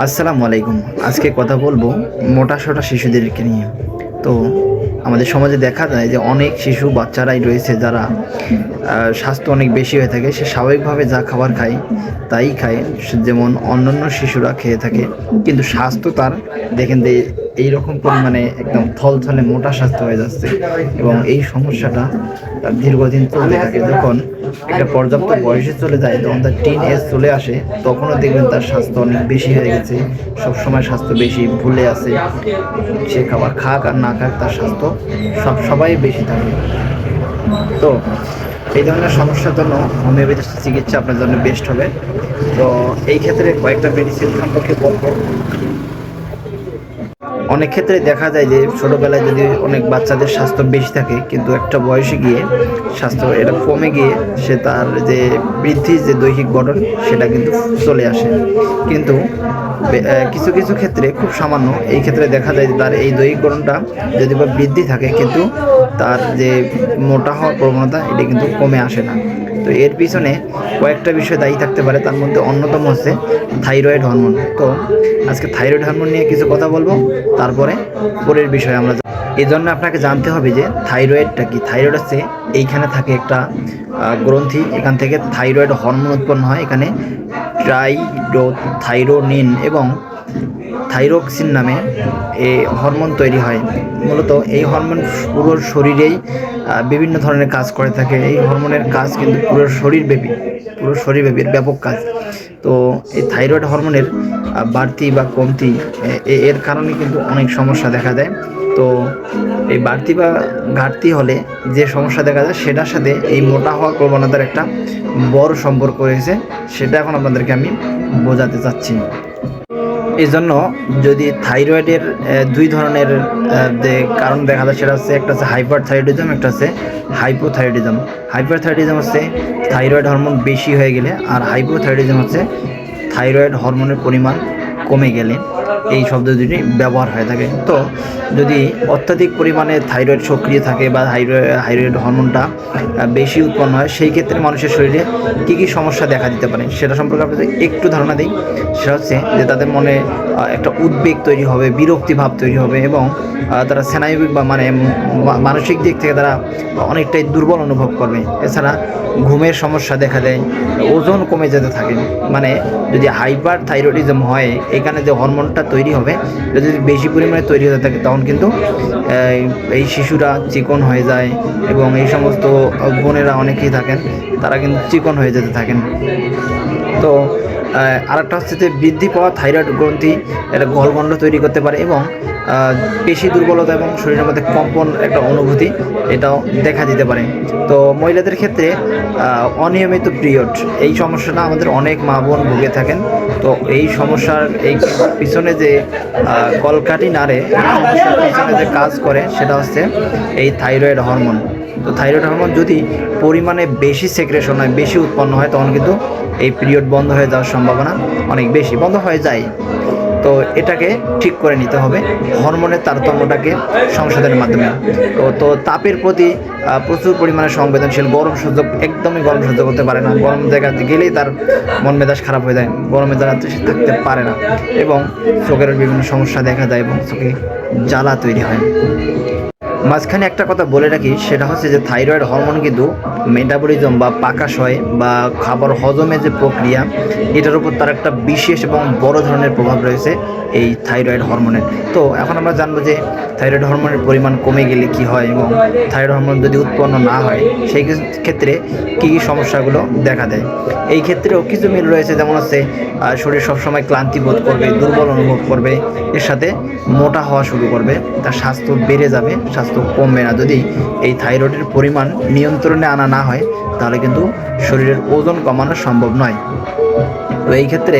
আসসালামু আলাইকুম। আজকে কথা বলব মোটা সোটা শিশুদেরকে নিয়ে। তো আমাদের সমাজে দেখা যায় যে অনেক শিশু বাচ্চারাই রয়েছে যারা স্বাস্থ্য অনেক বেশি হয়ে থাকে, সে স্বাভাবিকভাবে যা খাবার খায় তাই খায়। যেমন অন্যান্য শিশুরা খেয়ে থাকে, কিন্তু স্বাস্থ্য তার দেখেন এইরকম পরিমাণে একদম থলথলে মোটা স্বাস্থ্য হয়ে যাচ্ছে এবং এই সমস্যাটা তার দীর্ঘদিন চলতে থাকে। যখন একটা পর্যাপ্ত বয়সে চলে যায় তখন তার টিন এজ চলে আসে, তখনও দেখবেন তার স্বাস্থ্য অনেক বেশি হয়ে গেছে। সবসময় স্বাস্থ্য বেশি ভুলে আছে। সে খাবার খাক আর না খাক, তার স্বাস্থ্য সব সবাই বেশি থাকে। তো এই ধরনের সমস্যার জন্য হোমিওপ্যাথি চিকিৎসা আপনার জন্য বেস্ট হবে। তো এই ক্ষেত্রে কয়েকটা মেডিসিন সম্পর্কে বলব। অনেক ক্ষেত্রে দেখা যায় যে ছোটোবেলায় যদি অনেক বাচ্চাদের স্বাস্থ্য বেশি থাকে, কিন্তু একটা বয়সে গিয়ে স্বাস্থ্য এটা কমে গিয়ে সে তার যে বৃদ্ধির যে দৈহিক গঠন, সেটা কিন্তু চলে আসে। কিন্তু কিছু কিছু ক্ষেত্রে খুব সামান্য, এই ক্ষেত্রে দেখা যায় যে তার এই দৈহিক গঠনটা যদি বা বৃদ্ধি থাকে, কিন্তু তার যে মোটা হওয়ার প্রবণতা, এটা কিন্তু কমে আসে না। তো এর পিছনে কয়েকটা বিষয় দায়ী থাকতে পারে, তার মধ্যে অন্যতম হচ্ছে থাইরয়েড হরমোন। তো আজকে থাইরয়েড হরমোন নিয়ে কিছু কথা বলব, তারপরে পরের বিষয়ে আমরা এই জন্য আপনাকে জানতে হবে যে থাইরয়েডটা কি? থাইরয়েড হচ্ছে এইখানে থাকে একটা গ্রন্থি, এখান থেকে থাইরয়েড হরমোন উৎপন্ন হয়, এখানে ট্রাইডো থাইরোনিন এবং থাইরোক্সিন নামে এই হরমোন তৈরি হয়। মূলত এই হরমোন পুরো শরীরেই বিভিন্ন ধরনের কাজ করে থাকে। এই হরমোনের কাজ কিন্তু পুরো শরীরব্যাপী পুরো শরীরব্যাপী এর ব্যাপক কাজ। তো এই থাইরয়েড হরমোনের বাড়তি বা কমতি এর কারণে কিন্তু অনেক সমস্যা দেখা দেয়। তো এই বাড়তি বা ঘাটতি হলে যে সমস্যা দেখা যায়, সেটার সাথে এই মোটা হওয়ার প্রবণতার একটা বড় সম্পর্ক রয়েছে। সেটা এখন আপনাদেরকে আমি বোঝাতে চাচ্ছি। এই জন্য যদি থাইরয়েডের দুই ধরনের কারণ দেখা যায়, সেটা হচ্ছে, একটা হচ্ছে হাইপার থাইরয়েডিজম একটা হচ্ছে হাইপোথাইরয়েডিজম। হাইপার থাইরয়েডিজম হচ্ছে থাইরয়েড হরমোন বেশি হয়ে গেলে, আর হাইপোথাইরয়েডিজম হচ্ছে থাইরয়েড হরমোনের পরিমাণ কমে গেলে। এই শব্দ দুটি ব্যবহার হয়ে থাকে। তো যদি অত্যাধিক পরিমাণে থাইরয়েড সক্রিয় থাকে বা হাইরয়েড হরমোনটা বেশি উৎপন্ন হয়, সেই ক্ষেত্রে মানুষের শরীরে কী কী সমস্যা দেখা দিতে পারে সেটা সম্পর্কে আপনাদের একটু ধারণা দিই। সেটা হচ্ছে যে তাদের মনে একটা উদ্বেগ তৈরি হবে, বিরক্তি ভাব তৈরি হবে এবং তারা স্নায়বিক বা মানে মানসিক দিক থেকে তারা অনেকটাই দুর্বল অনুভব করবে। এছাড়া ঘুমের সমস্যা দেখা দেয়, ওজন কমে যেতে থাকে। মানে যদি হাইপার থাইরয়েডিজম হয়, এখানে যে হরমোনটা তৈরি হবে। এটা যদি বেশি পরিমাণে তৈরি হতে থাকে, তখন কিন্তু এই শিশুরা চিকন হয়ে যায় এবং এই সমস্ত বোনেরা অনেকেই থাকেন, তারা কিন্তু চিকন হয়ে যেতে থাকেন। তো আরেকটা হচ্ছে যে বৃদ্ধি পাওয়া থাইরয়েড গ্রন্থি এটা গলগণ্ড তৈরি করতে পারে এবং পেশি দুর্বলতা এবং শরীরের মধ্যে কম্পন একটা অনুভূতি এটাও দেখা দিতে পারে। তো মহিলাদের ক্ষেত্রে অনিয়মিত পিরিয়ড এই সমস্যাটা আমাদের অনেক মা বোন ভুগে থাকেন। তো এই সমস্যার এই পিছনে যে আহ, কলকাঠি নাড়ে পিছনে যে কাজ করে সেটা হচ্ছে এই থাইরয়েড হরমোন। তো থাইরয়েড হরমোন যদি পরিমাণে বেশি সেক্রেশন হয়, বেশি উৎপন্ন হয়, তখন কিন্তু এই পিরিয়ড বন্ধ হয়ে যাওয়ার সম্ভাবনা অনেক বেশি। বন্ধ হয়ে যায়। তো এটাকে ঠিক করে নিতে হবে। হরমোনের তারতম্যটাকে সংশোধনের মাধ্যমে। তো তো তাপের প্রতি প্রচুর পরিমাণে সংবেদনশীল, গরম সহ্য, একদমই গরম সহ্য করতে পারে না। গরম জায়গাতে গেলেই তার মন মেজাজ খারাপ হয়ে যায়। জায়গাতে সে থাকতে পারে না। এবং চোখের বিভিন্ন সমস্যা দেখা যায় এবং চোখে জ্বালা তৈরি হয়। মাঝখানে একটা কথা বলে রাখি সেটা হচ্ছে যে থাইরয়েড হরমোন কিন্তু মেটাবলিজম বা পাকাশয় বা খাবার হজমের যে প্রক্রিয়া, এটার উপর তার একটা বিশেষ এবং বড় ধরনের প্রভাব রয়েছে এই থাইরয়েড হরমোনের। তো এখন আমরা জানব যে থাইরয়েড হরমোনের পরিমাণ কমে গেলে কি হয় এবং থাইরয়েড হরমোন যদি উৎপন্ন না হয়, সেই ক্ষেত্রে কী কী সমস্যাগুলো দেখা দেয়? এই ক্ষেত্রেও কিছু মিল রয়েছে, যেমন হচ্ছে শরীর সবসময় ক্লান্তি বোধ করবে, দুর্বল অনুভব করবে, এর সাথে মোটা হওয়া শুরু করবে, তার স্বাস্থ্য বেড়ে যাবে, স্বাস্থ্য কমবে না। যদি এই থাইরয়েডের পরিমাণ নিয়ন্ত্রণে আনা না হয়, তাহলে কিন্তু শরীরের ওজন কমানো সম্ভব নয়। তো এই ক্ষেত্রে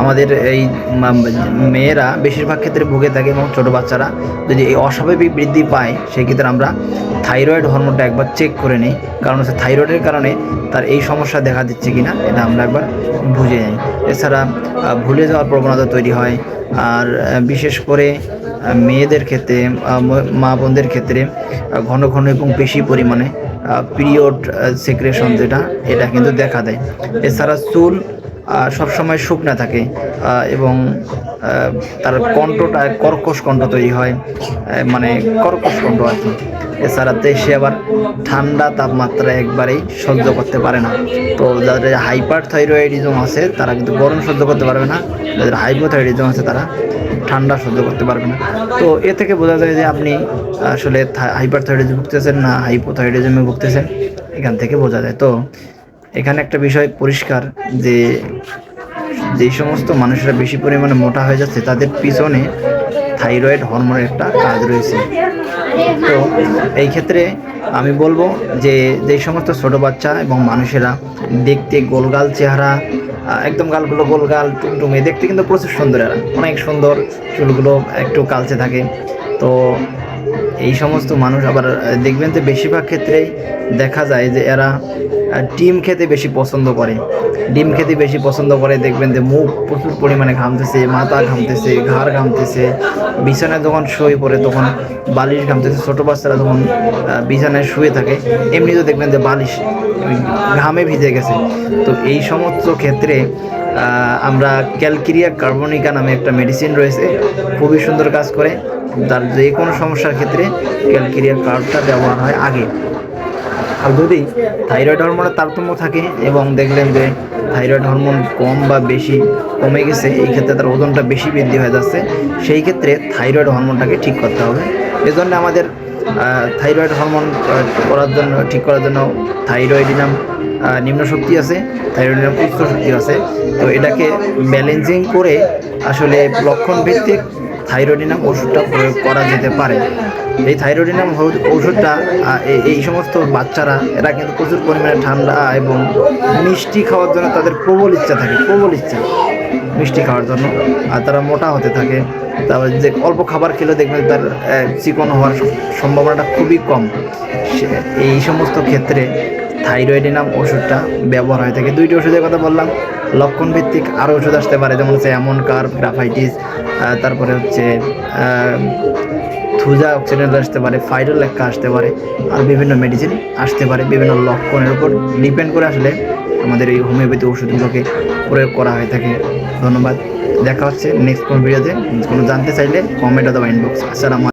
আমাদের এই মেয়েরা বেশিরভাগ ক্ষেত্রে ভুগে থাকে এবং ছোটো বাচ্চারা যদি এই অস্বাভাবিক বৃদ্ধি পায় সেই ক্ষেত্রে আমরা থাইরয়েড হরমোনটা একবার চেক করে নিই। কারণ হচ্ছে থাইরয়েডের কারণে তার এই সমস্যা দেখা দিচ্ছে কিনা, এটা আমরা একবার বুঝে নিই। এছাড়া ভুলে যাওয়ার প্রবণতা তৈরি হয়। আর বিশেষ করে মেয়েদের ক্ষেত্রে মা বোনদের ক্ষেত্রে ঘন ঘন এবং বেশি পরিমাণে পিরিয়ড সেক্রেশন যেটা, এটা কিন্তু দেখা দেয়। এছাড়া চুল সবসময় শুকনা থাকে এবং তার কণ্ঠটা কর্কশ কণ্ঠ তৈরি হয় মানে কর্কশ কণ্ঠ আর কি। এছাড়া সে আবার ঠান্ডা তাপমাত্রা একবারেই সহ্য করতে পারে না। তো যাদের হাইপার থাইরয়েডিজম আছে, তারা কিন্তু গরম সহ্য করতে পারবে না। যাদের হাইপোথাইরয়েডিজম আছে, তারা ঠান্ডা সহ্য করতে পারবে না। তো এ থেকে বোঝা যায় যে আপনি আসলে হাইপার থাইরয়েডিজম ভুগতেছেন না হাইপোথাইরয়েডিজমে ভুগতেছেন, এখান থেকে বোঝা যায়। তো এখানে একটা বিষয় পরিষ্কার যে যেই সমস্ত মানুষরা বেশি পরিমাণে মোটা হয়ে যাচ্ছে, তাদের পিছনে থাইরয়েড হরমোনের একটা কাজ রয়েছে। তো এই ক্ষেত্রে আমি বলব যে যে সমস্ত ছোট বাচ্চা এবং মানুষেরা দেখতে গোলগাল চেহারা একদম গালগুলো গোলগাল টুমটুমে দেখতে কিন্তু প্রচুর সুন্দর এরা। অনেক সুন্দর চুলগুলো একটু কালচে থাকে। তো এই সমস্ত মানুষ আবার দেখবেন যে বেশিরভাগ ক্ষেত্রেই দেখা যায় যে এরা ডিম খেতে বেশি পছন্দ করে। ডিম খেতে বেশি পছন্দ করে, দেখবেন যে মুখ প্রচুর পরিমাণে ঘামতেছে, মাথা ঘামতেছে, ঘাড় ঘামতেছে বিছানায় যখন শুয়ে পড়ে তখন বালিশ ঘামতেছে, ছোটো বাচ্চারা যখন বিছানায় শুয়ে থাকে। এমনিতেও দেখবেন যে বালিশ ঘামে ভিজে গেছে। তো এই সমস্ত ক্ষেত্রে আমরা ক্যালকিরিয়া কার্বনিকা নামে একটা মেডিসিন রয়েছে, খুবই সুন্দর কাজ করে। তার যে কোনো সমস্যার ক্ষেত্রে ক্যালকিরিয়া কার্বটা ব্যবহার হয় আগে। আর যদি থাইরয়েড হরমোনের তারতম্য থাকে এবং দেখলেন যে থাইরয়েড হরমোন কম বা বেশি কমে গেছে, এই ক্ষেত্রে তার ওজনটা বেশি বৃদ্ধি হয়ে যাচ্ছে, সেই ক্ষেত্রে থাইরয়েড হরমোনটাকে ঠিক করতে হবে। এজন্য আমাদের থাইরয়েড হরমোন করার জন্য, ঠিক করার জন্য থাইরয়েডিনাম নিম্ন শক্তি আছে থাইরয়েডিনাম উচ্চ শক্তি আছে। তো এটাকে ব্যালেন্সিং করে আসলে লক্ষণ ভিত্তিক থাইরয়েডিনাম ওষুধটা প্রয়োগ করা যেতে পারে। এই থাইরয়েডিনাম হৌ- ওষুধটা এই- সমস্ত বাচ্চারা, এরা কিন্তু প্রচুর পরিমাণে ঠান্ডা এবং মিষ্টি খাওয়ার জন্য তাদের প্রবল ইচ্ছা থাকে, প্রবল ইচ্ছা মিষ্টি খাওয়ার জন্য। আর তারা মোটা হতে থাকে। তারপর যে অল্প খাবার খেলে দেখবেন তার চিকন হওয়ার সম্ভাবনাটা খুবই কম। এই সমস্ত ক্ষেত্রে থাইরয়েডিনাম ওষুধটা ব্যবহার হয়ে থাকে। দুইটি ওষুধের কথা বললাম। লক্ষণ ভিত্তিক আরও ওষুধ আসতে পারে, যেমন হচ্ছে অ্যামন কার্ভ গ্রাফাইটিস তারপরে হচ্ছে থুজা অক্সিডেন্ট আসতে পারে ফাইডোল লেখা আসতে পারে, আর বিভিন্ন মেডিসিন আসতে পারে, বিভিন্ন লক্ষণের উপর ডিপেন্ড করে আসলে আমাদের এই হোমিওপ্যাথি ওষুধগুলোকে প্রয়োগ করা হয়ে থাকে। ধন্যবাদ, দেখা হচ্ছে নেক্সট কোন ভিডিওতে কোনো জানতে চাইলে কমেন্ট অথবা ইনবক্স আসসালামু